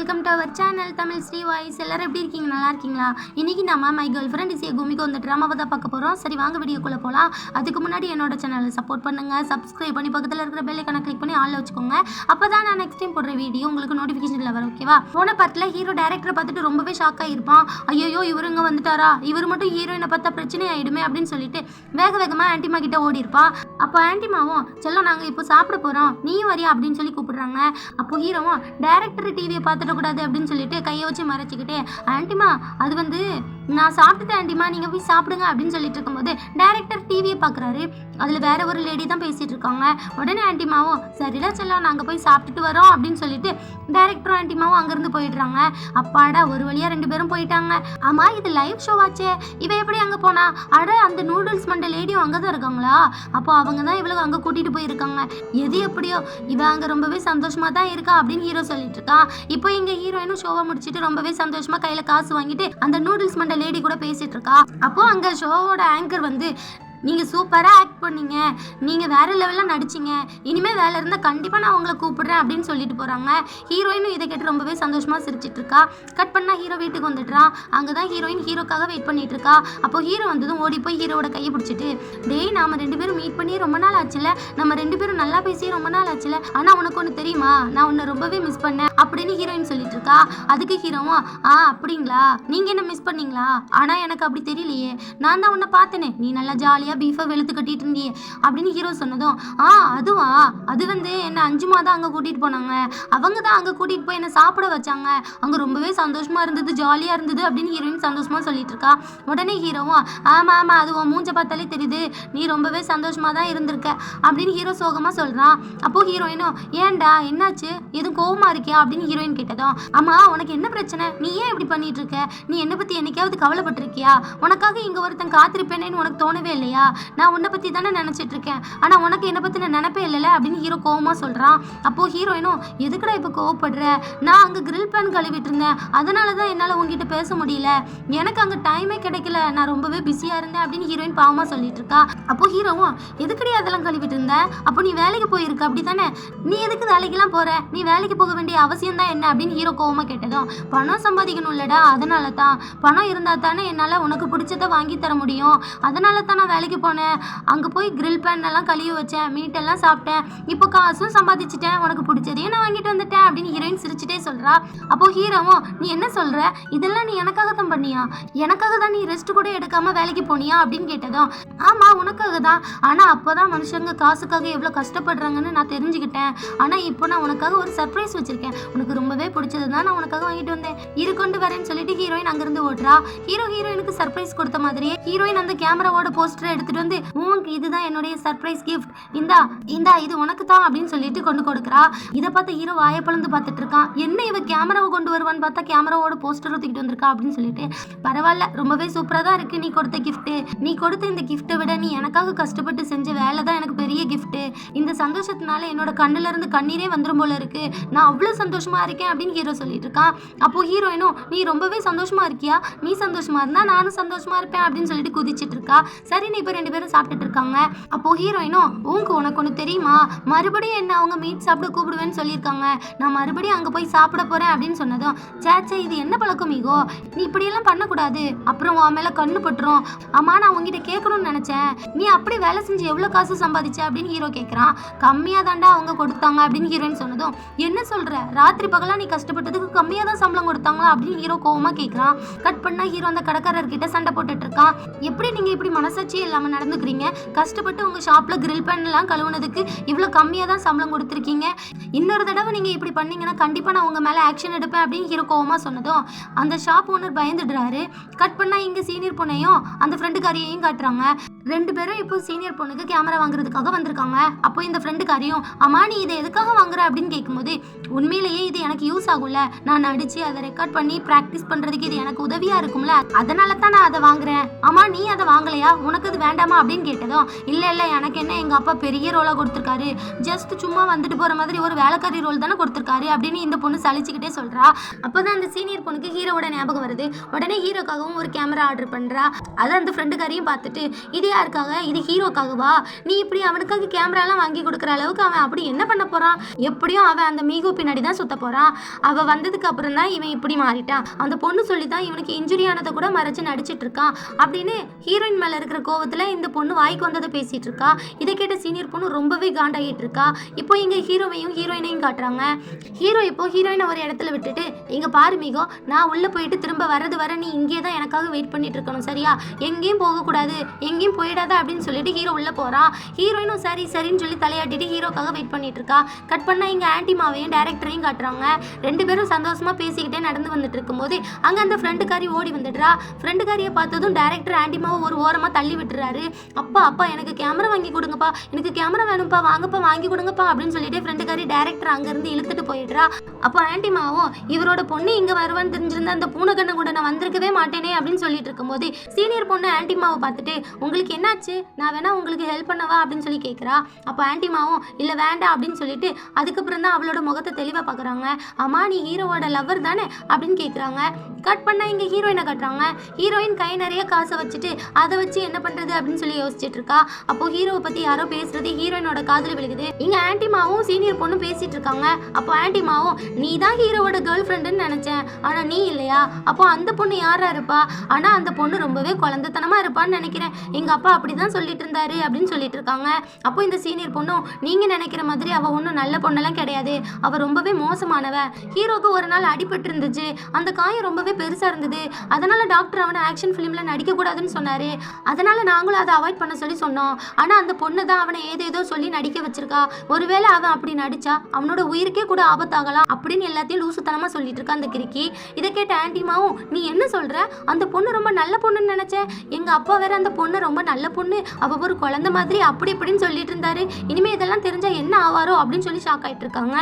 Welcome to our channel Tamil Sri voice எல்லாரும் எப்படி இருக்கீங்க? நல்லா இருக்கீங்களா? இன்னைக்கு நம்ம மை கேர்ள் ஃப்ரெண்ட் இஸ் குமிக்கு வந்து ட்ராமாவை தான் பார்க்க போகிறோம் சரி வாங்க வீடியோக்குள்ளே போகலாம் அதுக்கு முன்னாடி என்னோட சேனலை சப்போர்ட் பண்ணுங்கள் சப்ஸ்கிரைப் பண்ணி பக்கத்தில் இருக்கிற பெல்லைக்கான கிளிக் பண்ணி ஆளில் வச்சுக்கோங்க. அப்போ தான் நான் நெக்ஸ்ட் டைம் போடுற வீடியோ உங்களுக்கு நோட்டிஃபிகேஷனில் வரும் ஓகேவா போன பார்ட்டில் ஹீரோ டேரக்டரை பார்த்துட்டு ரொம்பவே ஷாக்காக இருப்பான் ஐயோ இவருங்க வந்துட்டாரா? இவர் மட்டும் ஹீரோயினை பார்த்தா பிரச்சனை ஆகிடுமே அப்படின்னு சொல்லிட்டு வேக வேகமாக ஆன்டிமா கிட்ட ஓடி இருப்பான் அப்போ ஆன்டிமாவும் செல்லம் நாங்கள் இப்போ சாப்பிட போகிறோம் நீயும் வரியா? அப்படின்னு சொல்லி கூப்பிடுறாங்க. அப்போ ஹீரோவும் டேரக்டர் டிவியை பார்த்துட்டு பார்த்துடக்கூடாது அப்படின்னு சொல்லிட்டு கையை வச்சு மறைச்சிக்கிட்டு ஆண்டிமா அது வந்து நான் சாப்பிட்டுட்டேன் ஆண்டிமா நீங்கள் போய் சாப்பிடுங்க அப்படின்னு சொல்லிட்டு இருக்கும்போது டேரக்டர் டிவியை பார்க்குறாரு அதில் வேற ஒரு லேடி தான் பேசிகிட்டு இருக்காங்க. உடனே ஆண்டிமாவும் சரிடா செல்லம் நாங்கள் போய் சாப்பிட்டுட்டு வரோம் அப்படின்னு சொல்லிட்டு டேரக்டரும் ஆண்டிமாவும் அங்கேருந்து போயிடுறாங்க. அப்பாடா ஒரு வழியாக ரெண்டு பேரும் போயிட்டாங்க. ஆமாம் இது லைவ் ஷோவாச்சே இவ எப்படி அங்கே போனா? அட அந்த நூடுல்ஸ் மண்ட லேடியும் அங்கே தான் இருக்காங்களா? அப்போ அவங்க தான் இவளுக்கு அங்கே கூட்டிகிட்டு போயிருக்காங்க. எது எப்படியோ இவ அங்கே ரொம்பவே சந்தோஷமாக தான் இருக்கா அப்படின்னு ஹீரோ சொல்லிட்டு இருக்கா. இப்போ இங்க ஹீரோயினும் ஷோவை முடிச்சுட்டு ரொம்பவே சந்தோஷமாக கையில் காசு வாங்கிட்டு அந்த நூடுல்ஸ் மண்ட லேடி கூட பேசிட்டு இருக்கா. அப்போ அங்க ஷோவோட ஆங்கர் வந்து நீங்கள் சூப்பராக ஆக்ட் பண்ணீங்க. நீங்கள் வேற லெவலில் நடிச்சீங்க. இனிமேல் வேலை இருந்தால் கண்டிப்பாக நான் உங்களை கூப்பிடுறேன் அப்படின்னு சொல்லிட்டு போகிறாங்க ஹீரோயினும் இதை கேட்டு ரொம்பவே சந்தோஷமாக சிரிச்சிட்டு இருக்கா. கட் பண்ணால் ஹீரோ வீட்டுக்கு வந்துடுறான் அங்கே தான் ஹீரோயின் ஹீரோக்காக வெயிட் பண்ணிட்டு இருக்கா. அப்போது ஹீரோ வந்ததும் ஓடி போய் ஹீரோவோட கையை பிடிச்சிட்டு டேய் நாம் ரெண்டு பேரும் மீட் பண்ணி ரொம்ப நாள் ஆச்சுல. நம்ம ரெண்டு பேரும் நல்லா பேசி ரொம்ப நாள் ஆச்சுல. ஆனால் உனக்கு ஒன்று தெரியுமா? நான் உன்னை ரொம்பவே மிஸ் பண்ணேன். அப்படின்னு ஹீரோயின் சொல்லிட்டு இருக்கா. அதுக்கு ஹீரோவும் ஆ அப்படிங்களா? நீங்கள் என்ன மிஸ் பண்ணீங்களா? ஆனால் எனக்கு அப்படி தெரியலையே. நான் தான் உன்னை பார்த்தேனே. நீ நல்லா ஜாலியாக பீஃபை வெளுத்து கட்டிட்டு இருந்தியே அப்படின்னு ஹீரோ சொன்னதும் ஆ அதுவா? அது வந்து என்னை அஞ்சுமா தான் அங்கே கூட்டிகிட்டு போனாங்க. அவங்க தான் அங்கே கூட்டிகிட்டு போய் என்னை சாப்பிட வச்சாங்க. அங்கே ரொம்பவே சந்தோஷமாக இருந்தது ஜாலியாக இருந்தது அப்படின்னு ஹீரோயின் சந்தோஷமாக சொல்லிட்டு இருக்கா. உடனே ஹீரோவும் ஆமாம் ஆமாம் அது உன் மூஞ்ச பார்த்தாலே தெரியுது. நீ ரொம்பவே சந்தோஷமாக தான் இருந்திருக்க அப்படின்னு ஹீரோ சோகமாக சொல்கிறான் அப்போ ஹீரோயினும் ஏன்டா என்னாச்சு? எதுவும் கோவமா இருக்கியா? அப்படின்னு ஹீரோயின் கேட்டதும் ஆமா உனக்கு என்ன பிரச்சனை? நீ ஏன் இப்படி பண்ணிட்டு இருக்க? நீ என்னை பற்றி என்னைக்காவது கவலைப்பட்டிருக்கியா? உனக்காக இங்கே ஒருத்தன் காத்திருப்பேனேன்னு உனக்கு தோணவே இல்லையா? நான் உன்னை பற்றி தானே நினைச்சிட்டு இருக்கேன். ஆனால் உனக்கு என்னை பற்றி நான் நினைப்பே இல்லைல்ல அப்படின்னு ஹீரோ கோவமாக சொல்கிறான் அப்போ ஹீரோயினும் எதுக்குடா இப்போ கோவப்படுற? நான் அங்கே கிரில் பேன் கழுவிட்டு இருந்தேன். அதனால தான் என்னால் உங்ககிட்ட பேச முடியல. எனக்கு அங்கே டைமே கிடைக்கல. நான் ரொம்பவே பிஸியாக இருந்தேன் அப்படின்னு ஹீரோயின் பாவமாக சொல்லிட்டு இருக்கா. அப்போ ஹீரோவும் எதுக்கடி அதெல்லாம் கழுவிட்டு இருந்த? அப்போ நீ வேலைக்கு போயிருக்க. அப்படி தானே நீ எதுக்கு வேலைக்கெல்லாம் போற? நீ வேலைக்கு போக வேண்டிய அவசியம் தான் என்ன? அப்படின்னு ஹீரோ கோவமாக கேட்டதும் பணம் சம்பாதிக்கணும்லடா. அதனால தான். பணம் இருந்தால் தானே என்னால் உனக்கு பிடிச்சதை வாங்கி தர முடியும். அதனால தான் நான் வேலைக்கு போனேன். அங்கே போய் கிரில் பேன் எல்லாம் கழுவி வச்சேன். மீட்டெல்லாம் சாப்பிட்டேன். இப்போ காசும் சம்பாதிச்சிட்டேன். உனக்கு பிடிச்சதையும் நான் வாங்கிட்டு வந்துட்டேன் அப்படின்னு ஹீரோயின் சிரிச்சிட்டே சொல்றா. அப்போ ஹீரோவும் நீ என்ன சொல்ற? இதெல்லாம் நீ எனக்காக தான் பண்ணியா? எனக்காக தான் நீ ரெஸ்ட் கூட எடுக்காம வேலைக்கு போனியா? அப்படின்னு கேட்டதும் ஆமா உனக்காக தான். ஆனா அப்போதான் மனுஷங்க காசுக்காக எவ்வளோ கஷ்டப்படுறாங்கன்னு நான் தெரிஞ்சுக்கிட்டேன். ஆனா இப்போ நான் உனக்காக ஒரு சர்ப்ரைஸ் வச்சிருக்கேன். உனக்கு ரொம்பவே பிடிச்சது தான் நான் உனக்காக வாங்கிட்டு வந்தேன். இரு கொண்டு வரேன்னு சொல்லிட்டு ஹீரோயின் அங்கிருந்து ஓடுறா. ஹீரோ ஹீரோயினுக்கு சர்ப்ரைஸ் கொடுத்த மாதிரியே ஹீரோயின் அந்த கேமராவோட போஸ்டர் எடுத்துட்டு வந்து உனக்கு இதுதான் என்னுடைய சர்ப்ரைஸ் கிஃப்ட் இந்தா இந்தா இது உனக்கு தான் அப்படின்னு சொல்லிட்டு கொண்டு கொடுக்குறா. இதை பார்த்த ஹீரோ வாயை பார்த்துட்டு இருக்கான். என்ன இவ கேமராவை கொண்டு வருவான்னு பார்த்தா கேமராவோட போஸ்டர் தூக்கிட்டு வந்திருக்கா அப்படின்னு சொல்லிட்டு பரவாயில்ல ரொம்பவே சூப்பராக தான் இருக்கு நீ கொடுத்த கிஃப்ட்டு நீ கொடுத்த இந்த கிஃப்ட்டை விட நீ எனக்காக கஷ்டப்பட்டு செஞ்ச வேலை தான் எனக்கு பெரிய கிஃப்ட்டு இந்த சந்தோஷத்தினால என்னோட கண்ணுல இருந்து கண்ணீரே வந்துடும் போல இருக்கு. நான் அவ்வளோ சந்தோஷமா இருக்கேன் அப்படின்னு ஹீரோ சொல்லிட்டு இருக்கான். அப்போ ஹீரோயினும் நீ ரொம்பவே சந்தோஷமா இருக்கியா? நீ சந்தோஷமா இருந்தா நானும் சந்தோஷமா இருப்பேன் அப்படின்னு சொல்லிட்டு குதிச்சிட்டு இருக்கா. சரி நீ இப்போ ரெண்டு பேரும் சாப்பிட்டுட்டு இருக்காங்க. அப்போ ஹீரோயினும் உங்க உனக்கு ஒன்று தெரியுமா? மறுபடியும் என்ன அவங்க மீட் சாப்பிட கூப்பிடுவேன்னு சொல்லியிருக்காங்க. நான் மறுபடியும் அங்கே போய் சாப்பிட போறேன் அப்படின்னு சொன்னதும் சேச்சே இது என்ன பழக்கம் ஈகோ? நீ இப்படியெல்லாம் பண்ணக்கூடாது. அப்புறம் உன் மேலே கண்ணு பட்டுரும். அம்மா நான் உங்ககிட்ட கேட்கணும்னு நினச்சேன். நீ அப்படி வேலை செஞ்சு எவ்வளோ காசு சம்பாதிச்ச? அப்படின்னு ஹீரோ கேட்குறான் கம்மியாக தாண்டா அவங்க கொடுத்தாங்க அப்படின்னு ஹீரோயின் சொன்னதும் என்ன சொல்கிற ராத்திரி பகலாக நீ கஷ்டப்பட்டதுக்கு கம்மியாக தான் சம்பளம் கொடுத்தாங்களா? அப்படின்னு ஹீரோ கோவமாக கேட்குறான் கட் பண்ணால் ஹீரோ அந்த கடைக்காரர்கிட்ட சண்டை போட்டுட்டு இருக்கான். எப்படி நீங்கள் இப்படி மனசாட்சியே இல்லாமல் நடந்துக்கிறீங்க. கஷ்டப்பட்டு உங்கள் ஷாப்பில் கிரில் பண்ணலாம் கழுவுனதுக்கு இவ்வளோ கம்மியாக தான் சம்பளம் கொடுத்துருக்கீங்க. இன்னொரு தடவை நீங்கள் இப்படி பண்ணீங்கன்னா கண்டிப்பாக நான் உங்கள் மேலே ஆக்ஷன் எடுப்பேன் அப்படின்னு ஹீரோ கோவமாக சொன்னதும் அந்த ஷாப் ஓனர் பயந்துடுறாரு. கட் பண்ணால் இங்கே சீனியர் பொண்ணையும் அந்த ஃப்ரெண்டுக்காரியையும் காட்டுறாங்க. ரெண்டு பேரும் இப்போ சீனியர் பொண்ணுக்கு கேமரா வாங்குறதுக்காக வந்திருக்காங்க. அப்போ இந்த ஃப்ரெண்டுக்காரியும் அம்மா நீ இதை எதுக்காக வாங்குற? அப்படின்னு கேட்கும்போது உண்மையிலேயே இது எனக்கு யூஸ் ஆகும்ல. நான் நடிச்சு அதை ரெக்கார்ட் பண்ணி ப்ராக்டிஸ் பண்ணுறதுக்கு இது எனக்கு உதவியாக இருக்கும்ல. அதனால தான் நான் அதை வாங்குறேன். அம்மா நீ அதை வாங்கலையா? உனக்கு அது வேண்டாமா அப்படின்னு கேட்டதும் இல்லை இல்லை எனக்கு என்ன எங்கள் அப்பா பெரிய ரோலாக கொடுத்துருக்காரு. ஜஸ்ட் சும்மா வந்துட்டு போகிற மாதிரி ஒரு வேலைக்காரி ரோல் தானே கொடுத்துருக்காரு அப்படின்னு இந்த பொண்ணு சலிச்சுக்கிட்டே சொல்கிறா அப்போ தான் அந்த சீனியர் பொண்ணுக்கு ஹீரோவோட ஞாபகம் வருது. உடனே ஹீரோக்காகவும் ஒரு கேமரா ஆர்டர் பண்ணுறா அதை அந்த ஃப்ரெண்டுக்காரையும் பார்த்துட்டு இது யாருக்காக? இது ஹீரோக்காகவா? நீ இப்படி அவனுக்காக கேமராலாம் வாங்கி கொடுக்குற அளவுக்கு அவன் அப்படி என்ன பண்ண போகிறான் எப்படியும் அவன் அந்த மீகோ பின்னாடி தான் சுத்த போகிறான் அவள் வந்ததுக்கு அப்புறம் தான் இவன் இப்படி மாறிட்டான். அந்த பொண்ணு சொல்லி தான் இவனுக்கு இன்ஜுரி ஆனதை கூட மறைச்சு நடிச்சிட்டு இருக்கான். அப்படின்னு ஹீரோயின் மேலே இருக்கிற கோவத்தில் இந்த பொண்ணு வாய்க்கு வந்ததை பேசிகிட்டு இருக்கா. இதை கேட்ட சீனியர் பொண்ணு ரொம்பவே காண்டாகிட்டு இருக்கா. இப்போ இங்கே ஹீரோவையும் ஹீரோயினையும் காட்டுறாங்க. ஹீரோ இப்போ ஹீரோயினை ஒரு இடத்துல விட்டுட்டு இங்கே பாரு மிகோ நான் உள்ளே போயிட்டு திரும்ப வரது வர நீ இங்கே தான் எனக்காக வெயிட் பண்ணிட்டு இருக்கணும் சரியா? எங்கேயும் போகக்கூடாது எங்கேயும் போயிடாத அப்படின்னு சொல்லிட்டு ஹீரோ உள்ளே போகிறான் ஹீரோயினும் சரி சரின்னு சொல்லி தலையாட்டிட்டு ஹீரோக்காக வெயிட் பண்ணிட்டு இருக்கா. கட் பண்ணால் இங்கே ஆன்டிமாவையும் டேரக்டரையும் காட்டுறாங்க. ரெண்டு பேரும் சந்தோஷமாக பேசிக்கிட்டே நடந்து வந்துட்டு இருக்கும்போது அங்கே அந்த ஃப்ரெண்டுக்காரி ஓடி வந்துடுறா. ஃப்ரெண்டுக்காரியை பார்த்ததும் டேரக்டர் ஆன்டிமாவை ஒரு ஓரமாக தள்ளி சொல்கிறாரு அப்பா அப்பா எனக்கு கேமரா வாங்கி கொடுங்கப்பா. எனக்கு கேமரா வேணும்ப்பா. வாங்கப்பா வாங்கி கொடுங்கப்பா. அப்படின்னு சொல்லிட்டு ஃப்ரெண்டுக்காரி டேரக்டர் அங்கேருந்து இழுத்துட்டு போயிடுறா. அப்போ ஆன்டிமாவும் இவரோட பொண்ணு இங்கே வருவான்னு தெரிஞ்சிருந்தா அந்த பூனைக்கண்ணை கூட நான் வந்திருக்கவே மாட்டேனே. அப்படின்னு சொல்லிட்டு இருக்கும்போது சீனியர் பொண்ணு ஆன்டிமாவை பார்த்துட்டு உங்களுக்கு என்னாச்சு? நான் வேணா உங்களுக்கு ஹெல்ப் பண்ணவா? அப்படின்னு சொல்லி கேட்குறா அப்போ ஆன்டிமாவும் இல்லை வேண்டாம். அப்படின்னு சொல்லிட்டு அதுக்கப்புறம் தான் அவளோட முகத்தை தெளிவாக பார்க்குறாங்க அம்மா நீ ஹீரோவோட லவ்வர் தானே? அப்படின்னு கேட்குறாங்க கட் பண்ணால் இங்கே ஹீரோயினை கட்டுறாங்க. ஹீரோயின் கை நிறைய காசை வச்சுட்டு அதை வச்சு என்ன பண்ணுறது அப்படின்னு சொல்லி யோசிச்சுட்டு இருக்கா. அப்போ ஹீரோவை பற்றி யாரோ பேசுறது ஹீரோயினோட காதில் விழுகுது. இங்கே ஆன்டிமாவும் சீனியர் பொண்ணும் பேசிட்டு இருக்காங்க. அப்போ ஆன்டிமாவும் நீ தான் ஹீரோவோட கேர்ள் ஃப்ரெண்டுன்னு நினச்சேன். ஆனால் நீ இல்லையா? அப்போ அந்த பொண்ணு யாரா இருப்பா? ஆனால் அந்த பொண்ணு ரொம்பவே குழந்தைத்தனமாக இருப்பான்னு நினைக்கிறேன். எங்கள் அப்பா அப்படி தான் சொல்லிட்டு இருந்தாரு அப்படின்னு சொல்லிட்டு இருக்காங்க. அப்போ இந்த சீனியர் பொண்ணும் நீங்கள் நினைக்கிற மாதிரி அவள் ஒன்றும் நல்ல பொண்ணெல்லாம் கிடையாது. அவள் ரொம்பவே மோசமானவ. ஹீரோக்கு ஒரு நாள் அடிபட்டு இருந்துச்சு. அந்த காயம் ரொம்பவே பெருசாக இருந்தது. அதனால டாக்டர் அவனை ஆக்ஷன் ஃபிலிமில் நடிக்கக்கூடாதுன்னு சொன்னார். அதனால நாங்களும் அதை அவாய்ட் பண்ண சொல்லி சொன்னோம். ஆனால் அந்த பொண்ணு தான் அவனை ஏதேதோ சொல்லி நடிக்க வச்சிருக்கா. ஒருவேளை அவன் அப்படி நடிச்சா அவனோட உயிருக்கே கூட ஆபத்தாகலாம் அப்படின்னு எல்லாத்தையும் லூசுத்தனமாக சொல்லிட்டு இருக்கா அந்த கிரிக்கி இதை கேட்ட ஆன்டிமாவும் நீ என்ன சொல்கிற அந்த பொண்ணு ரொம்ப நல்ல பொண்ணுன்னு நினச்சேன் எங்கள் அப்பா வேற அந்த பொண்ணு ரொம்ப நல்ல பொண்ணு. அவள் ஒரு குழந்தை மாதிரி அப்படி இப்படின்னு சொல்லிட்டு இருந்தாரு. இனிமேல் இதெல்லாம் தெரிஞ்சால் என்ன ஆவாரோ? அப்படின்னு சொல்லி ஷாக் ஆகிட்டு இருக்காங்க.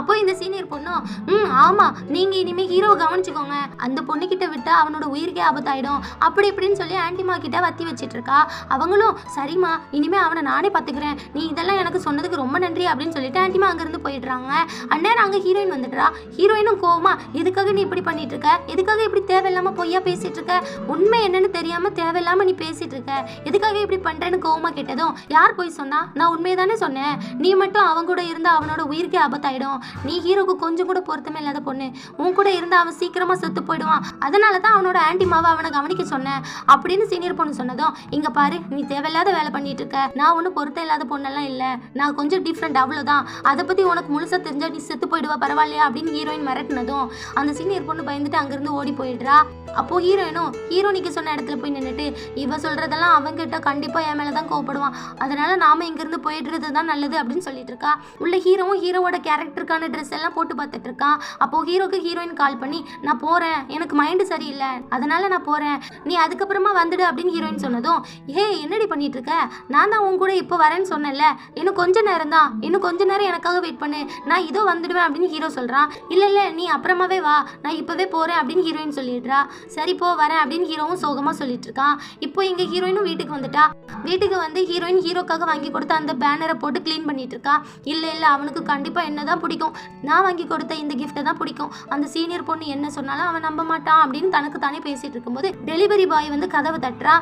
அப்போ இந்த சீனியர் பொண்ணும் ம் ஆமாம் நீங்கள் இனிமே ஹீரோவை கவனிச்சுக்கோங்க. அந்த பொண்ணுக்கிட்ட விட்டால் அவனோட உயிருக்கே ஆபத்தாயிடும். அப்படி இப்படின்னு சொல்லி ஆன்டிமா கிட்ட வத்தி வச்சிட்டு இருக்கா. அவங்களும் சரிம்மா இனிமே அவனை நானே பார்த்துக்கிறேன். நீ இதெல்லாம் எனக்கு சொன்னதுக்கு ரொம்ப நன்றி அப்படின்னு சொல்லிட்டு ஆன்டிமா அங்கேருந்து போயிடுறாங்க. அந்நேரம் அங்கே ஹீரோயின் வந்துடுறா. ஹீரோயினும் கோவமா எதுக்காக நீ இப்படி பண்ணிட்டு இருக்க எதுக்காக இப்படி தேவையில்லாம பொய்யா பேசிட்டு இருக்க உண்மை என்னன்னு தெரியாம தேவையில்லாம நீ பேசிட்டு இருக்க எதுக்காக இப்படி பண்றேன்னு கோவமா கேட்டதும் யார் போய் சொன்னா? நான் உண்மையை தானே சொன்னேன். நீ மட்டும் அவன் கூட இருந்தால் அவனோட உயிருக்கே ஆபத்தாயிடும். நீ ஹீரோக்கு கொஞ்சம் கூட பொருத்தமே இல்லாத பொண்ணு. உன் கூட இருந்தால் அவன் சீக்கிரமா செத்து போயிடுவான். அதனால தான் அவனோட ஆன்டிமாவை அவனை கவனிக்க சொன்னேன் அப்படின்னு சீனியர் பொண்ணு சொன்னதும் இங்க பாரு நீ தேவையில்லாத வேலை பண்ணிட்டு இருக்க. நான் ஒன்றும் பொருத்த இல்லாத பொண்ணெல்லாம் இல்லை. நான் கொஞ்சம் டிஃப்ரெண்ட் அவ்வளோதான் அதை பத்தி உனக்கு முழுசா தெரிஞ்சா நீ செத்து போயிடுவா பரவாயில்லையா அப்படின்னு ஹீரோயின் மிரட்டினதும் அந்த சீனியர் பொண்ணு பயந்துட்டு அங்கிருந்து ஓடி போயிடுறா. அப்போ ஹீரோயினும் ஹீரோனிக்கு சொன்ன இடத்துல போய் நின்றுட்டு இவ சொல்றதெல்லாம் அவங்கிட்ட கண்டிப்பா என் மேலே தான் கோவப்படுவான். அதனால நாம இங்கிருந்து போயிடுறது தான் நல்லது அப்படின்னு சொல்லிட்டு இருக்கா. உள்ள ஹீரோவும் ஹீரோவோட கேரக்டருக்கான ட்ரெஸ் எல்லாம் போட்டு பார்த்துட்டு இருக்கான் அப்போ ஹீரோக்கு ஹீரோயின் கால் பண்ணி நான் போறேன். எனக்கு மைண்டு சரியில்லை. அதனால நான் போறேன். நீ அதுக்கப்புறமா வந்துடு அப்படின்னு ஹீரோயின் சொன்னதும் ஏ என்னடி பண்ணிட்டு இருக்க நான் தான் உன் கூட இப்போ வரேன்னு சொன்னேன்ல. இன்னும் கொஞ்ச நேரம் தான். இன்னும் கொஞ்ச நேரம் எனக்காக வெயிட் பண்ணு. நான் இதோ வந்துடுவேன் அப்படின்னு ஹீரோ சொல்றான். இல்ல இல்ல நீ அப்புறமாவே வா. நான் இப்பவே போறேன் அப்படின்னு ஹீரோயின் சொல்லிடுறா. சரி போ வரேன் அப்படின்னு ஹீரோவும் சோகமா சொல்லிட்டு இருக்கான் இப்போ இங்கே ஹீரோயினும் வீட்டுக்கு வந்துட்டா. வீட்டுக்கு வந்து ஹீரோயின் ஹீரோக்காக வாங்கி கொடுத்த அந்த பேனரை போட்டு க்ளீன் பண்ணிட்டு இருக்கா இல்ல இல்ல அவனுக்கு கண்டிப்பா என்னதான் பிடிக்கும். நான் வாங்கி கொடுத்த இந்த கிஃப்ட்டை தான் பிடிக்கும். அந்த சீனியர் பொண்ணு என்ன சொன்னாலும் அவன் நம்ப மாட்டான் அப்படின்னு தனக்கு தானே பேசிட்டு இருக்கும்போது டெலிவரி பாய் வந்து கதவை தட்டுறா.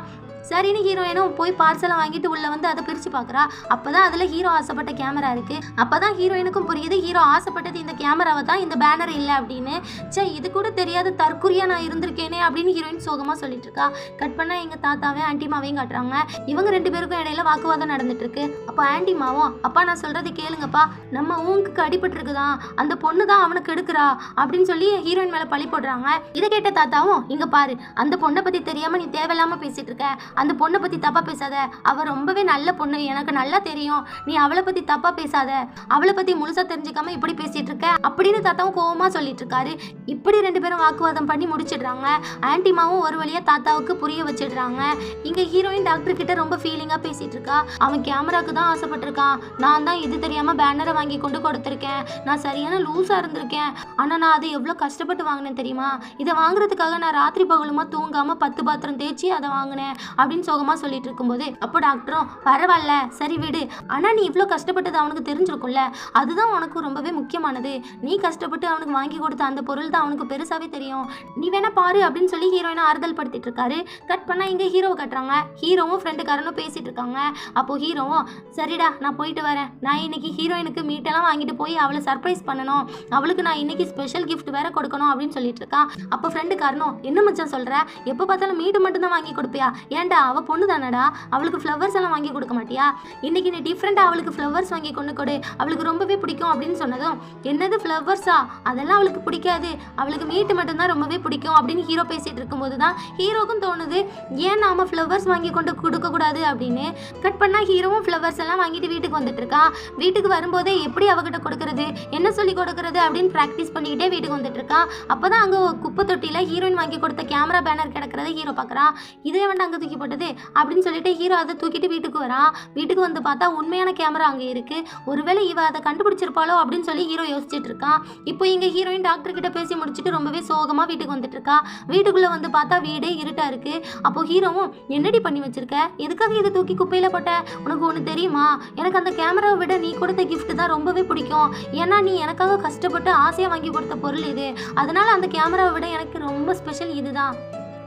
சரின்னு ஹீரோயினும் போய் பார்சலை வாங்கிட்டு உள்ள வந்து அதை பிரிச்சு அப்போ அப்பதான் அதுல ஹீரோ ஆசைப்பட்ட கேமரா இருக்கு. அப்பதான் ஹீரோயினுக்கும் புரியுது ஹீரோ ஆசைப்பட்டது இந்த கேமராவை தான் இந்த பேனர் இல்லை அப்படின்னு. சே இது கூட தெரியாத தற்குறியா நான் இருந்திருக்கேனே அப்படின்னு ஹீரோயின் சோகமா சொல்லிட்டு இருக்கா. கட் பண்ணா எங்க தாத்தாவே ஆண்டிமாவையும் காட்டுறாங்க. இவங்க ரெண்டு பேருக்கும் இடையில வாக்குவாதம் நடந்துட்டு இருக்கு. அப்போ ஆண்டிமாவும் அப்பா நான் சொல்றது கேளுங்கப்பா. நம்ம ஊங்குக்கு அடிபட்டு இருக்குதான் அந்த பொண்ணு தான் அவனுக்கு எடுக்கிறா அப்படின்னு சொல்லி ஹீரோயின் மேல பழி போடுறாங்க. இதை கேட்ட தாத்தாவும் இங்க பாரு அந்த பொண்ணை பத்தி தெரியாம நீ தேவையில்லாம பேசிட்டு இருக்க. அந்த பொண்ணை பத்தி தப்பா பேசாத. அவ ரொம்பவே நல்ல பொண்ணு. எனக்கு நல்லா தெரியும். நீ அவளை பத்தி தப்பா பேசாத. அவளை பத்தி முழுசா தெரிஞ்சுக்காம இப்படி பேசிட்டு இருக்க. அப்படின்னு தாத்தாவும் கோவமா சொல்லிட்டு இருக்காரு. இப்படி ரெண்டு பேரும் வாக்குவாதம் பண்ணி முடிச்சிடுறாங்க. ஆன்டிமாவும் ஒரு வழியா தாத்தாவுக்கு புரிய வச்சிடுறாங்க. இங்க ஹீரோயின் டாக்டர் கிட்ட ரொம்ப ஃபீலிங்கா பேசிட்டு இருக்கா. அவன் கேமராக்கு தான் ஆசைப்பட்டிருக்கான். நான் தான் இது தெரியாம பேனரை வாங்கி கொண்டு கொடுத்துருக்கேன். நான் சரியான லூஸா இருந்திருக்கேன். ஆனா நான் அதை எவ்வளவு கஷ்டப்பட்டு வாங்கினேன் தெரியுமா? இதை வாங்குறதுக்காக நான் ராத்திரி பகலுமா தூங்காம பத்து பாத்திரம் தேய்ச்சி அதை வாங்கினேன். அப்படின்னு சோகமா சொல்லிட்டு இருக்கும்போது அப்போ டாக்டரும் பரவாயில்ல. சரி விடு. ஆனா நீ இவ்வளோ கஷ்டப்பட்டது அவனுக்கு தெரிஞ்சிருக்கும்ல. அதுதான் உனக்கு ரொம்பவே முக்கியமானது. நீ கஷ்டப்பட்டு அவனுக்கு வாங்கி கொடுத்த அந்த பொருள் தான் அவனுக்கு பெருசாவே தெரியும். நீ வேணா பாரு அப்படின்னு சொல்லி ஹீரோயினை ஆறுதல் படுத்திட்டு இருக்காரு. கட் பண்ணா இங்க ஹீரோ கட்டுறாங்க. ஹீரோவும் ஃப்ரெண்டுக்காரனும் பேசிட்டு இருக்காங்க. அப்போ ஹீரோவும் சரிடா நான் போயிட்டு வரேன். நான் இன்னைக்கு ஹீரோயினுக்கு மீட்டெல்லாம் வாங்கிட்டு போய் அவளை சர்ப்ரைஸ் பண்ணணும். அவளுக்கு நான் இன்னைக்கு ஸ்பெஷல் கிஃப்ட் வேற கொடுக்கணும் அப்படின்னு சொல்லிட்டு இருக்கான். அப்போ ஃப்ரெண்டுக்காரனும் என்ன மச்சான் சொல்ற? எப்போ பார்த்தாலும் மீட்டு மட்டும் தான் வாங்கி கொடுப்பியா? ஏன் ஏன்டா அவ பொண்ணு தானடா? அவளுக்கு ஃப்ளவர்ஸ் எல்லாம் வாங்கி கொடுக்க மாட்டியா? இன்னைக்கு நீ டிஃப்ரெண்டா அவளுக்கு ஃப்ளவர்ஸ் வாங்கி கொண்டு கொடு. அவளுக்கு ரொம்பவே பிடிக்கும் அப்படின்னு சொன்னதும் என்னது ஃப்ளவர்ஸா அதெல்லாம் அவளுக்கு பிடிக்காது. அவளுக்கு மீட்டு மட்டும்தான் ரொம்பவே பிடிக்கும் அப்படின்னு ஹீரோ பேசிகிட்டு இருக்கும்போது தான் ஹீரோக்கும் தோணுது ஏன் நாம ஃப்ளவர்ஸ் வாங்கி கொண்டு கொடுக்கக்கூடாது அப்படின்னு? கட் பண்ணா ஹீரோவும் ஃப்ளவர்ஸ் எல்லாம் வாங்கிட்டு வீட்டுக்கு வந்துட்டு இருக்கான் வீட்டுக்கு வரும்போதே எப்படி அவகிட்ட கொடுக்கறது? என்ன சொல்லி கொடுக்கறது அப்படின்னு ப்ராக்டிஸ் பண்ணிக்கிட்டே வீட்டுக்கு வந்துட்டு இருக்கான் அப்போதான் அங்கே குப்பை தொட்டியில் ஹீரோயின் வாங்கி கொடுத்த கேமரா பேனர் கிடக்கிறத ஹீரோ பார்க்கறான் இதே வேண்டாம் அங்கே தூக்கி போட்டது அப்படின்னு சொல்லிட்டு ஹீரோ அதை தூக்கிட்டு வீட்டுக்கு வரான். வீட்டுக்கு வந்து பார்த்தா உண்மையான கேமரா அங்கே இருக்கு. ஒருவேளை இவ அதை கண்டுபிடிச்சிருப்பாளோ அப்படின்னு சொல்லி ஹீரோ யோசிச்சுட்டு இருக்கான். இப்போ இங்க ஹீரோயின் டாக்டர் கிட்ட பேசி முடிச்சுட்டு ரொம்பவே சோகமா வீட்டுக்கு வந்துட்டு இருக்கா. வீட்டுக்குள்ள வந்து பார்த்தா வீடே இருட்டா இருக்கு. அப்போ ஹீரோவும் என்னடி பண்ணி வச்சிருக்க? எதுக்காக இதை தூக்கி குப்பையில போட்ட? உனக்கு ஒன்று தெரியுமா? எனக்கு அந்த கேமராவை விட நீ கொடுத்த கிஃப்ட் தான் ரொம்பவே பிடிக்கும். ஏன்னா நீ எனக்காக கஷ்டப்பட்டு ஆசையாக வாங்கி கொடுத்த பொருள் இது. அதனால அந்த கேமராவை விட எனக்கு ரொம்ப ஸ்பெஷல் இதுதான்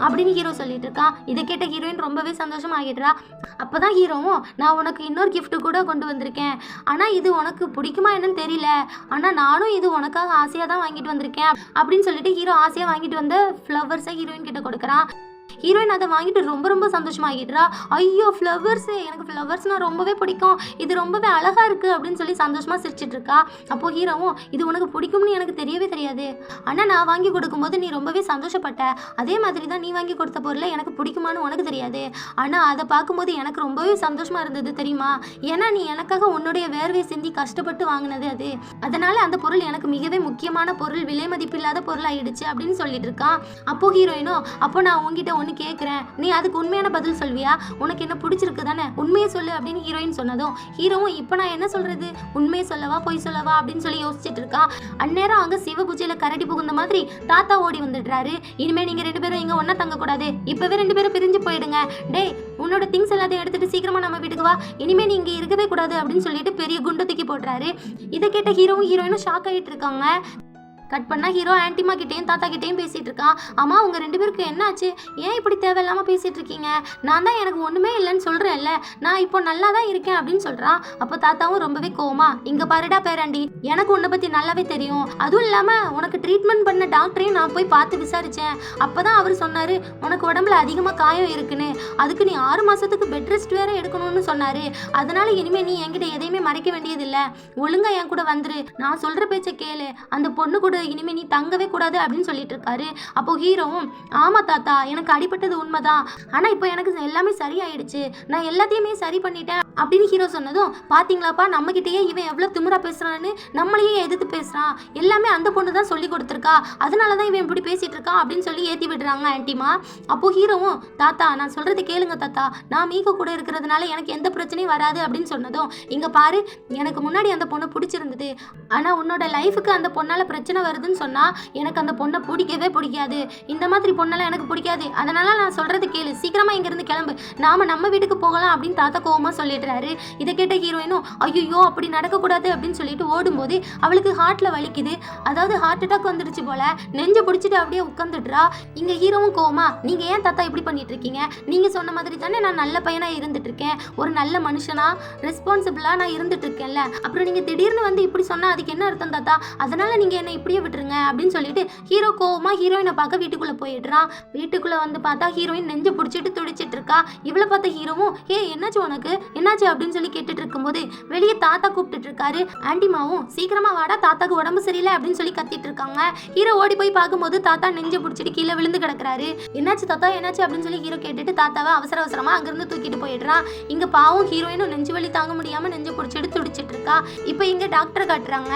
அப்படின்னு ஹீரோ சொல்லிட்டு இருக்கான் இதை கேட்ட ஹீரோயின் ரொம்பவே சந்தோஷமாகிடுறா அப்பதான் ஹீரோவும் நான் உனக்கு இன்னொரு கிஃப்ட் கூட கொண்டு வந்திருக்கேன். ஆனால் இது உனக்கு பிடிக்குமா என்னன்னு தெரியல. ஆனால் நானும் இது உனக்காக ஆசையாக தான் வாங்கிட்டு வந்திருக்கேன் அப்படின்னு சொல்லிட்டு ஹீரோ ஆசையாக வாங்கிட்டு வந்த ஃப்ளவர்ஸை ஹீரோயின் கிட்ட கொடுக்குறான் ஹீரோயின் அதை வாங்கிட்டு ரொம்ப ரொம்ப சந்தோஷமாகிடுறா. ஐயோ ஃப்ளவர்ஸு எனக்கு ஃப்ளவர்ஸ்னால் ரொம்பவே பிடிக்கும். இது ரொம்பவே அழகாக இருக்குது அப்படின்னு சொல்லி சந்தோஷமாக சிரிச்சிட்டு இருக்கா அப்போ ஹீரோவும் இது உனக்கு பிடிக்கும்னு எனக்கு தெரியவே தெரியாது. ஆனால் நான் வாங்கி கொடுக்கும்போது நீ ரொம்பவே சந்தோஷப்பட்ட. அதே மாதிரி தான் நீ வாங்கி கொடுத்த பொருளை எனக்கு பிடிக்குமான்னு உனக்கு தெரியாது. ஆனால் அதை பார்க்கும்போது எனக்கு ரொம்பவே சந்தோஷமாக இருந்தது தெரியுமா? ஏன்னா நீ எனக்காக உன்னுடைய வேர்வை சிந்தி கஷ்டப்பட்டு வாங்கினது அது. அதனால அந்த பொருள் எனக்கு மிகவே முக்கியமான பொருள் விலை மதிப்பில்லாத பொருள் ஆயிடுச்சு அப்படின்னு சொல்லிட்டு இருக்கான் அப்போ ஹீரோயினோ அப்போ நான் நான் ஒன்று கேட்குறேன் நீ அதுக்கு உண்மையான பதில் சொல்வியா? உனக்கு என்ன பிடிச்சிருக்கு தானே உண்மையை சொல்லு அப்படின்னு ஹீரோயின் சொன்னதும் ஹீரோவும் இப்போ நான் என்ன சொல்றது? உண்மையை சொல்லவா பொய் சொல்லவா? அப்படின்னு சொல்லி யோசிச்சுட்டு இருக்கா. அந்நேரம் அங்கே சிவ பூஜையில் கரடி புகுந்த மாதிரி தாத்தா ஓடி வந்துடுறாரு. இனிமேல் நீங்கள் ரெண்டு பேரும் இங்கே ஒன்றா தங்கக்கூடாது. இப்போவே ரெண்டு பேரும் பிரிஞ்சு போயிடுங்க. டேய் உன்னோட திங்ஸ் எல்லாத்தையும் எடுத்துட்டு சீக்கிரமா நம்ம வீட்டுக்கு வா. இனிமே நீ இருக்கவே கூடாது அப்படின்னு சொல்லிட்டு பெரிய குண்டு தூக்கி போடுறாரு. இதை கேட்ட ஹீரோவும் ஹீரோயினும் ஷாக் ஆகிட்டு இருக்காங்க. கட் பண்ணா ஹீரோ ஆன்டிமா கிட்டேயும் தாத்தா கிட்டேயும் பேசிட்டு இருக்கான் அம்மா உங்க ரெண்டு பேருக்கு என்னாச்சு? ஏன் இப்படி தேவையில்லாம பேசிட்டு இருக்கீங்க? நான் தான் எனக்கு ஒண்ணுமே இல்லைன்னு சொல்றேன்ல. நான் இப்போ நல்லா தான் இருக்கேன் அப்படின்னு சொல்றான் அப்போ தாத்தாவும் ரொம்பவே கோமா இங்க பாருடா பேராண்டி எனக்கு உன்னை பத்தி நல்லாவே தெரியும். அதுவும் இல்லாம உனக்கு ட்ரீட்மெண்ட் பண்ண டாக்டரையும் நான் போய் பார்த்து விசாரிச்சேன். அப்பதான் அவர் சொன்னாரு உனக்கு உடம்புல அதிகமா காயம் இருக்குன்னு. அதுக்கு நீ ஆறு மாசத்துக்கு பெட் ரெஸ்ட் வேற எடுக்கணும்னு சொன்னாரு. அதனால இனிமே நீ என்கிட்ட எதையுமே மறைக்க வேண்டியதில்லை. ஒழுங்கா என் கூட வந்துரு. நான் சொல்ற பேச்சை கேளு. அந்த பொண்ணு கூட இனிமே நீ தங்கவே கூடாது அப்படின்னு சொல்லிட்டு இருக்காரு அப்போ ஹீரோவும் ஆமா தாத்தா எனக்கு அடிபட்டது உண்மைதான். ஆனா இப்போ எனக்கு எல்லாமே சரியாயிடுச்சு. நான் எல்லாத்தையுமே சரி பண்ணிட்டேன். அப்படின்னு ஹீரோ சொன்னதும் பார்த்தீங்களாப்பா நம்ம இவன் எவ்வளோ திமுறா பேசுறான்னு நம்மளையே எதிர்த்து பேசுறான். எல்லாமே அந்த பொண்ணு தான் சொல்லி கொடுத்துருக்கா. அதனால தான் இவன் இப்படி பேசிட்டு இருக்கான் அப்படின்னு சொல்லி ஏத்தி விடுறாங்க ஆன்ட்டிமா அப்போ ஹீரோவும் தாத்தா நான் சொல்றது கேளுங்க தாத்தா. நான் மீக கூட இருக்கிறதுனால எனக்கு எந்த பிரச்சனையும் வராது அப்படின்னு சொன்னதும் இங்க பாரு எனக்கு முன்னாடி அந்த பொண்ணை பிடிச்சிருந்தது. ஆனா உன்னோட லைஃபுக்கு அந்த பொண்ணால பிரச்சனை வருதுன்னு சொன்னா எனக்கு அந்த பொண்ணை பிடிக்கவே பிடிக்காது. இந்த மாதிரி பொண்ணெல்லாம் எனக்கு பிடிக்காது. அதனால நான் சொல்றது கேளு. சீக்கிரமா இங்க இருந்து கிளம்பு. நாம நம்ம வீட்டுக்கு போகலாம் அப்படின்னு தாத்தா கோவமா சொல்லிடுறாரு இதை கேட்ட ஹீரோயினும் ஐயோ அப்படி நடக்கக்கூடாது அப்படின்னு சொல்லிட்டு ஓடும்போது அவளுக்கு ஹார்ட்ல வலிக்குது. அதாவது ஹார்ட் அட்டாக் வந்துடுச்சு போல. நெஞ்ச பிடிச்சிட்டு அப்படியே உட்காந்துடுறா இங்க ஹீரோவும் கோவமா நீங்க ஏன் தாத்தா இப்படி பண்ணிட்டு இருக்கீங்க நீங்க சொன்ன மாதிரி தானே நான் நல்ல பையனாக இருந்துட்டு இருக்கேன் ஒரு நல்ல மனுஷனா ரெஸ்பான்சிபிளா நான் இருந்துட்டு இருக்கேன்ல அப்புறம் நீங்க திடீர்னு வந்து இப்படி சொன்னால் அதுக்கு என்ன அர்த்தம் தாத்தா? அதனால நீங்க என்னை இப்படியே விட்டுருங்க அப்படின்னு சொல்லிட்டு ஹீரோ கோவமா ஹீரோயினை பார்க்க வீட்டுக்குள்ளே போயிடுறான் வீட்டுக்குள்ளே வந்து பார்த்தா ஹீரோயின் நெஞ்சு பிடிச்சிட்டு துடிச்சிட்டு இருக்கா. இவளை பார்த்த ஹீரோவும் ஏ என்னாச்சு உனக்கு? என்னாச்சு அப்படின்னு சொல்லி கேட்டுட்டு இருக்கும்போது வெளியே தாத்தா கூப்பிட்டுட்டு இருக்காரு. ஆண்டிமாவும் சீக்கிரமா வாடா. தாத்தாக்கு உடம்பு சரியில்லை அப்படின்னு சொல்லி கத்திட்டு இருக்காங்க. ஹீரோ ஓடி போய் பார்க்கும்போது தாத்தா நெஞ்சு பிடிச்சிட்டு கீழே விழுந்து கிடக்குறாரு. என்னாச்சு தாத்தா? என்னாச்சு? அப்படின்னு சொல்லி ஹீரோ கேட்டுட்டு தாத்தாவை அவசர அவசரமா அங்கிருந்து தூக்கிட்டு போயிடுறான். இங்க பாவம் ஹீரோயினும் நெஞ்சு வலி தாங்க முடியாம நெஞ்சு பிடிச்சிட்டு துடிச்சிட்டு இருக்கா. இப்போ இங்க டாக்டர் காட்டுறாங்க.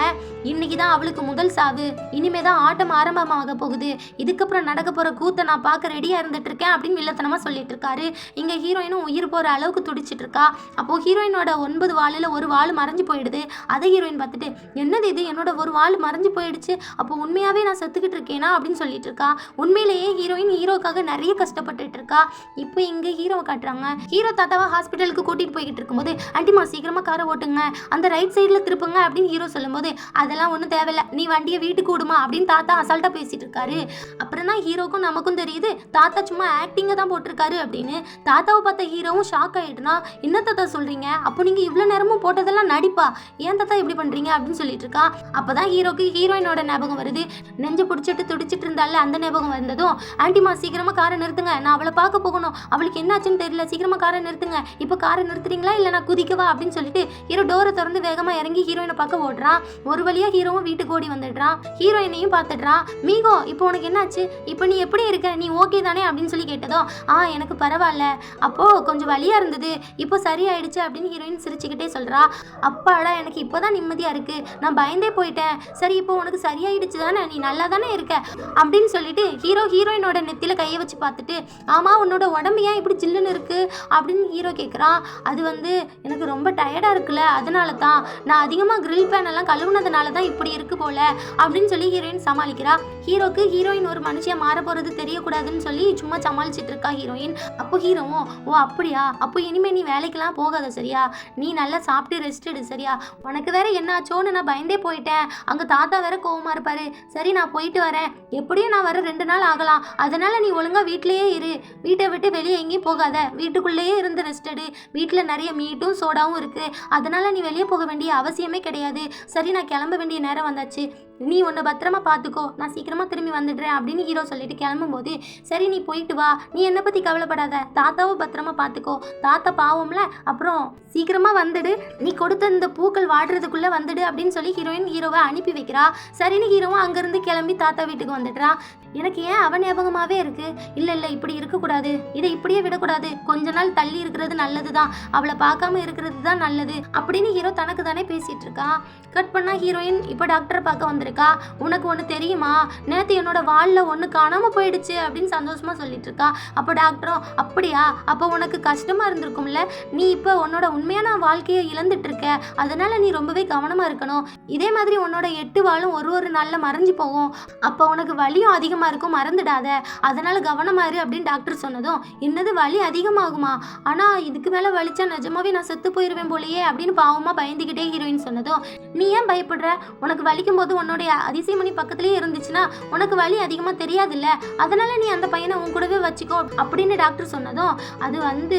இன்னைக்கு தான் அவளுக்கு முதல் சாவு. இனிமே தான் ஆட்டம் ஆரம்பமாக போகுது. இதுக்கப்புறம் நடக்க போற கூத்தை நான் பார்க்க ரெடியா இருந்துட்டு இருக்கேன் அப்படின்னு வில்லத்தனமா சொல்லிட்டு இருக்காரு. இங்க ஹீரோயினும் உயிர் போற அளவுக்கு துடிச்சிட்டு இருக்கா. அப்போ அப்போ ஹீரோயினோட ஒன்பது வாளில் ஒரு வாள் மறைஞ்சு போயிடுது. அதை ஹீரோயின் பார்த்துட்டு என்னது இது? என்னோட ஒரு வாள் மறைஞ்சு போயிடுச்சு. அப்போ உண்மையாகவே நான் செத்துக்கிட்டு இருக்கேனா? அப்படின்னு சொல்லிட்டு இருக்கா. உண்மையிலேயே ஹீரோயின் ஹீரோக்காக நிறைய கஷ்டப்பட்டுட்டு இருக்கா. இப்போ இங்கே ஹீரோ காட்டுறாங்க. ஹீரோ தாத்தாவை ஹாஸ்பிட்டலுக்கு கூட்டிட்டு போய்கிட்டு இருக்கும்போது ஆண்டிமா சீக்கிரமாக காரை ஓட்டுங்க. அந்த ரைட் சைடில் திருப்புங்க அப்படின்னு ஹீரோ சொல்லும்போது அதெல்லாம் ஒன்றும் தேவையில்லை. நீ வண்டியை வீட்டுக்கு விடுமா? அப்படின்னு தாத்தா அசால்ட்டாக பேசிட்டு இருக்காரு. அப்புறம் தான் ஹீரோக்கும் நமக்கும் தெரியுது தாத்தா சும்மா ஆக்டிங்கை தான் போட்டிருக்காரு. அப்படின்னு தாத்தாவை பார்த்த ஹீரோவும் ஷாக் ஆயிட்டுனா என்ன தாத்தா சொல்றீங்க? அப்போ நீங்க இவ்வளோ நேரமும் போட்டதெல்லாம் நடிப்பா? ஏன் தாத்தா இப்படி பண்றீங்க? அப்படின்னு சொல்லிட்டு இருக்கா. அப்பதான் ஹீரோக்கு ஹீரோயினோட ஞாபகம் வருது. நெஞ்ச பிடிச்சிட்டு துடிச்சிட்டு இருந்தால அந்த ஞாபகம் வந்ததும் ஆண்டிமா சீக்கிரமா காரை நிறுத்துங்க. நான் அவளை பார்க்க போகணும். அவளுக்கு என்னாச்சுன்னு தெரியல. சீக்கிரமா காரை நிறுத்துங்க. இப்போ காரை நிறுத்துறீங்களா? இல்லை நான் குதிக்கவா அப்படின்னு சொல்லிட்டு ஹீரோ டோரை திறந்து வேகமா இறங்கி ஹீரோயினை பார்க்க ஓடுறான். ஒரு வழியா ஹீரோவும் வீட்டுக்கு ஓடி வந்துடுறான். ஹீரோயினையும் பார்த்துடுறான். மீகோ இப்போ உனக்கு என்னாச்சு? இப்போ நீ எப்படி இருக்க? நீ ஓகே தானே? அப்படின்னு சொல்லி கேட்டதும் ஆ எனக்கு பரவாயில்ல. அப்போ கொஞ்சம் வலியா இருந்தது. இப்போ சரியாயிடுச்சு. அப்படின்னு ஹீரோயின் சிரிச்சுக்கிட்டே சொல்றா அப்பாடா எனக்கு இப்போதான் நிம்மதியா இருக்கு. நான் பயந்தே போயிட்டேன். சரி இப்போ உனக்கு சரியாயிடுச்சு தானே? நீ நல்லா தானே இருக்க? அப்படின்னு சொல்லிட்டு ஹீரோ ஹீரோயினோட நெத்தியில் கையை வச்சு பார்த்துட்டு ஆமா உன்னோட உடம்பு ஏன் இப்படி ஜில்லுன்னு இருக்கு? அப்படின்னு ஹீரோ கேட்குறான் அது வந்து எனக்கு ரொம்ப டயர்டா இருக்குல்ல. அதனால தான் நான் அதிகமாக கிரில் பேன் எல்லாம் கழுவுனதுனால தான் இப்படி இருக்கு போல. அப்படின்னு சொல்லி ஹீரோயின் சமாளிக்கிறா. ஹீரோக்கு ஹீரோயின் ஒரு மனுஷியா மாற போறது தெரியக்கூடாதுன்னு சொல்லி சும்மா சமாளிச்சிட்டு இருக்கா ஹீரோயின் அப்போ ஹீரோவும் ஓ அப்படியா? அப்போ இனிமே நீ வேலைக்கெல்லாம் போகாத சரியா? நீ நல்லா சாப்பிட்டு ரெஸ்ட் எடு சரியா? உனக்கு வேற என்னாச்சோன்னு நான் பயந்தே போயிட்டேன். அங்க தாத்தா வேற கோவமா இருப்பாரு. சரி நான் போயிட்டு வரேன். எப்படியும் நான் வர ரெண்டு நாள் ஆகலாம். அதனால நீ ஒழுங்கா வீட்லயே இரு. வீட்டை விட்டு வெளியே எங்கேயும் போகாத. வீட்டுக்குள்ளேயே இருந்து ரெஸ்ட் எடு. வீட்டில் நிறைய மீட்டும் சோடாவும் இருக்கு. அதனால நீ வெளியே போக வேண்டிய அவசியமே கிடையாது. சரி நான் கிளம்ப வேண்டிய நேரம் வந்தாச்சு. நீ உன்னை பத்திரமா பார்த்துக்கோ. நான் சீக்கிரமா திரும்பி வந்துடுறேன் அப்படின்னு ஹீரோ சொல்லிட்டு கிளம்பும்போது சரி நீ போயிட்டு வா. நீ என்னை பத்தி கவலைப்படாத. தாத்தாவும் பத்திரமா பார்த்துக்கோ. தாத்தா பாவம்ல அப்புறம் சீக்கிரமா வந்துடு. நீ கொடுத்த இந்த பூக்கள் வாடுறதுக்குள்ள வந்துடு அப்படின்னு சொல்லி ஹீரோயின் ஹீரோவை அனுப்பி வைக்கிறா. சரின்னு ஹீரோவும் அங்கிருந்து கிளம்பி தாத்தா வீட்டுக்கு வந்துடுறா. எனக்கு ஏன் அவன் ஞாபகமாவே இருக்கு? இல்ல இல்ல இப்படி இருக்கக்கூடாது. இதை இப்படியே விடக்கூடாது. கொஞ்ச நாள் தள்ளி இருக்கிறது நல்லதுதான். அவளை பார்க்காம இருக்கிறது தான் நல்லது அப்படின்னு ஹீரோ தனக்கு தானே பேசிட்டு இருக்கா. கட் பண்ணா ஹீரோயின் இப்போ டாக்டரை பார்க்க இருக்கா? உனக்கு ஒன்று தெரியுமா? நேற்று என்னோட வாளில் ஒன்று காணாமல் போயிடுச்சு அப்படின்னு சந்தோஷமா சொல்லிட்டு இருக்கா? அப்போ டாக்டரும் அப்படியா? அப்போ உனக்கு கஷ்டமா இருந்திருக்கும்ல? நீ இப்போ உன்னோட உண்மையான வாழ்க்கையை இழந்துட்டு இருக்க. அதனால நீ ரொம்பவே கவனமாக இருக்கணும். இதே மாதிரி உன்னோட எட்டு வாளும் ஒரு ஒரு நாளில் மறைஞ்சு போகும். அப்போ உனக்கு வலியும் அதிகமாக இருக்கும். மறந்துடாத. அதனால கவனமா இரு அப்படின்னு டாக்டர் சொன்னதும் என்னது வலி அதிகமாகுமா? ஆனால் இதுக்கு மேலே வலிச்சா நிஜமாவே நான் செத்து போயிருவேன் போலயே அப்படின்னு பாவமாக பயந்துக்கிட்டே ஹீரோயின் சொன்னதும் நீ ஏன் பயப்படுற? உனக்கு வலிக்கும் போது உன்னுடைய அதிசயமணி பக்கத்துலயே இருந்துச்சுன்னா உனக்கு வலி அதிகமா தெரியாதுல்ல? அதனால நீ அந்த பையனை உன் கூடவே வச்சுக்கோ அப்படின்னு டாக்டர் சொன்னதும் அது வந்து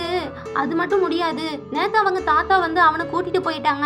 அது மட்டும் முடியாது. நேத்து அவங்க தாத்தா வந்து அவனை கூட்டிட்டு போயிட்டாங்க.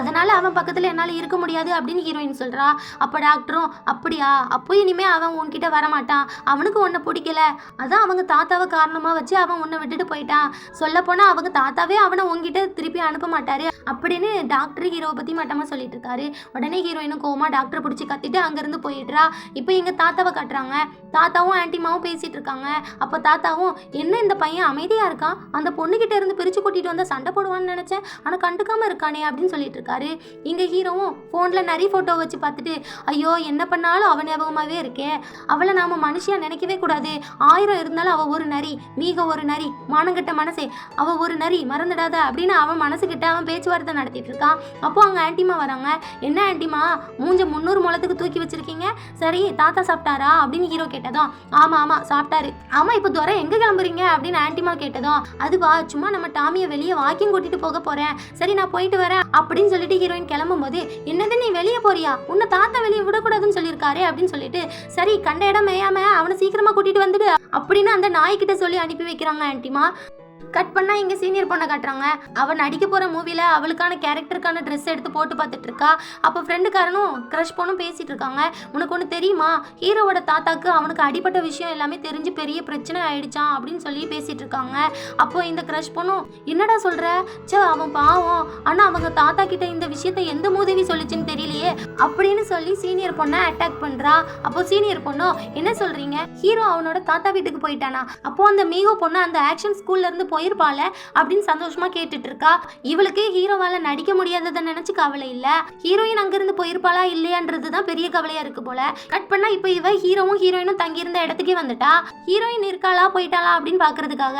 அதனால அவன் பக்கத்துல என்னால இருக்க முடியாது அப்படின்னு ஹீரோயின் சொல்றா. அப்ப டாக்டரும் அப்படியா? அப்போ இனிமே அவன் உன்கிட்ட வரமாட்டான். அவனுக்கு உன்னை பிடிக்கல. அதான் அவங்க தாத்தாவை காரணமா வச்சு அவன் உன்னை விட்டுட்டு போயிட்டான். சொல்ல போனா அவங்க தாத்தாவே அவனை உன்கிட்ட திருப்பி அனுப்ப மாட்டாரு அப்படின்னு டாக்டர் ஹீரோவை பத்தி மட்டமா சொல்லிட்டு இருக்காரு. உடனே ஹீரோயினும் கோமா டாக்டர் பிடிச்சி கத்திட்டு அங்கேருந்து போயிடுறா. இப்போ எங்கள் தாத்தாவை காட்டுறாங்க. தாத்தாவும் ஆன்டிமாவும் பேசிகிட்டு இருக்காங்க. அப்போ தாத்தாவும் என்ன இந்த பையன் அமைதியாக இருக்கான் அந்த பொண்ணுக்கிட்ட இருந்து பிரித்து கூட்டிகிட்டு வந்தால் சண்டை போடுவான்னு நினச்சேன். ஆனால் கண்டுக்காமல் இருக்கானே அப்படின்னு சொல்லிட்டு இருக்காரு. எங்கள் ஹீரோவும் ஃபோனில் நிறைய ஃபோட்டோ வச்சு பார்த்துட்டு ஐயோ என்ன பண்ணாலும் அவன் ஞாபகமாகவே இருக்கே. அவளை நாம் மனுஷியாக நினைக்கவே கூடாது. ஆயிரம் இருந்தாலும் அவள் ஒரு நரி. மீக ஒரு நரி. மானங்கட்ட மனசே. அவள் ஒரு நரி. மறந்துடாத அப்படின்னு அவன் மனசுக்கிட்ட அவன் பேச்சுவார்த்தை நடத்திட்டு இருக்கான். அப்போ அவங்க ஆன்டிமா வராங்க. என்ன ஆன்டிமா மூஞ்ச ஒரு முளத்துக்கு தூக்கி வச்சிருக்கீங்க? சரி தாத்தா சாப்பிட்டாரா? அப்படின்னு ஹீரோ கேட்டதும் ஆமா ஆமா சாப்பிட்டாரு. ஆமா இப்போ துவரை எங்க கிளம்புறீங்க? அப்படின்னு ஆன்டிமா கேட்டதும் அதுவா சும்மா நம்ம டாமியை வெளியே வாக்கிங் கூட்டிட்டு போக போறேன். சரி நான் போயிட்டு வரேன் அப்படின்னு சொல்லிட்டு ஹீரோயின் கிளம்பும் போது என்னது நீ வெளியே போறியா? உன்னை தாத்தா வெளியே விடக்கூடாதுன்னு சொல்லியிருக்காரு அப்படின்னு சொல்லிட்டு சரி கண்ட இடம் மேயாம அவனை சீக்கிரமா கூட்டிட்டு வந்துடு அப்படின்னு அந்த நாய்கிட்ட சொல்லி அனுப்பி வைக்கிறாங்க ஆன்டிமா. கட் பண்ணா இங்க சீனியர் பொண்ணை காட்டுறாங்க. அவன் நடிக்க போற மூவில அவளுக்கான கேரக்டருக்கான ட்ரெஸ் எடுத்து போட்டு பார்த்துட்டு இருக்கா அப்போ ஃப்ரெண்டுக்காரனும் க்ரஷ் பொண்ணும் பேசிட்டு இருக்காங்க உனக்கு ஒன்று தெரியுமா? ஹீரோவோட தாத்தாக்கு அவனுக்கு அடிப்பட்ட விஷயம் எல்லாமே தெரிஞ்சு பெரிய பிரச்சனை ஆயிடுச்சான் அப்படின்னு சொல்லி பேசிட்டு இருக்காங்க அப்போ இந்த க்ரஷ் பொண்ணும் என்னடா சொல்ற? ச்சே அவன் பாவம். ஆனா அவங்க தாத்தா கிட்ட இந்த விஷயத்த எந்த மூதவி சொல்லிச்சுன்னு தெரியலையே அப்படின்னு சொல்லி சீனியர் பொண்ணை அட்டாக் பண்றா. அப்போ சீனியர் பொண்ணும் என்ன சொல்றீங்க? ஹீரோ அவனோட தாத்தா வீட்டுக்கு போயிட்டானா? அப்போ அந்த மீகோ பொண்ணு அந்த ஆக்ஷன் ஸ்கூல்ல இருந்து போய் போயிருப்பாள் அப்படின்னு சந்தோஷமா கேட்டுட்டு இருக்கா இவளுக்கு ஹீரோவால நடிக்க முடியாததை நினைச்சு கவலை இல்ல. ஹீரோயின் அங்கிருந்து போயிருப்பாளா இல்லையான்றது தான் பெரிய கவலையா இருக்கு போல. கட் பண்ணா இப்போ இவ ஹீரோவும் ஹீரோயினும் தங்கியிருந்த இடத்துக்கே வந்துட்டா. ஹீரோயின் இருக்காளா போயிட்டாளா அப்படின்னு பாக்குறதுக்காக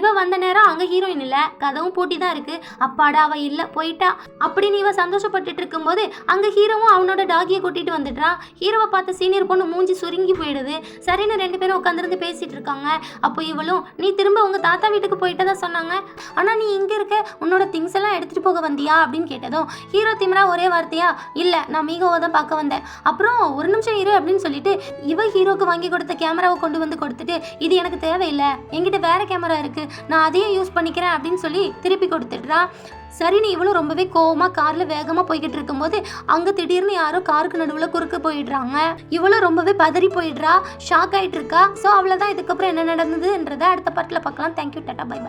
இவ வந்த நேரம் அங்க ஹீரோயின் இல்ல. கதவும் பூட்டி தான் இருக்கு. அப்பாடா அவ இல்ல போயிட்டா. அப்படின்னு இவ சந்தோஷப்பட்டுட்டு இருக்கும்போது அங்க ஹீரோவும் அவனோட டாகியை கூட்டிட்டு வந்துடுறான் ஹீரோவை பார்த்த சீனியர் பொண்ணு மூஞ்சி சுருங்கி போயிடுது. சரின்னு ரெண்டு பேரும் உட்காந்துருந்து பேசிட்டு இருக்காங்க. அப்போ இவளும் நீ திரும்ப உங்க தாத்தா வீட்டுக்கு போயிட்டு போயிட்டதா சொன்னாங்க. ஆனால் நீ இங்கே இருக்க. உன்னோட திங்ஸ் எல்லாம் எடுத்துகிட்டு போக வந்தியா? அப்படின்னு கேட்டதும் ஹீரோ திமிரா ஒரே வார்த்தையா? இல்லை நான் மீகோவை தான் பார்க்க வந்தேன். அப்புறம் ஒரு நிமிஷம் இரு அப்படின்னு சொல்லிட்டு இவ ஹீரோக்கு வாங்கி கொடுத்த கேமராவை கொண்டு வந்து கொடுத்துட்டு இது எனக்கு தேவையில்லை. என்கிட்ட வேற கேமரா இருக்குது நான் அதையே யூஸ் பண்ணிக்கிறேன் அப்படின்னு சொல்லி திருப்பி கொடுத்துட்றா. சரின்னு இவளும் ரொம்பவே கோவமாக காரில் வேகமாக போய்கிட்டு இருக்கும்போது அங்கே திடீர்னு யாரோ காருக்கு நடுவில் குறுக்க போயிடுறாங்க. இவளும் ரொம்பவே பதறி போயிடுறா. ஷாக் ஆகிட்டு இருக்கா. ஸோ அவ்வளோதான் இதுக்கப்புறம் என்ன நடந்ததுன்றதை அடுத்த பாட்டில் பார்க்கலாம். Thank you tata bye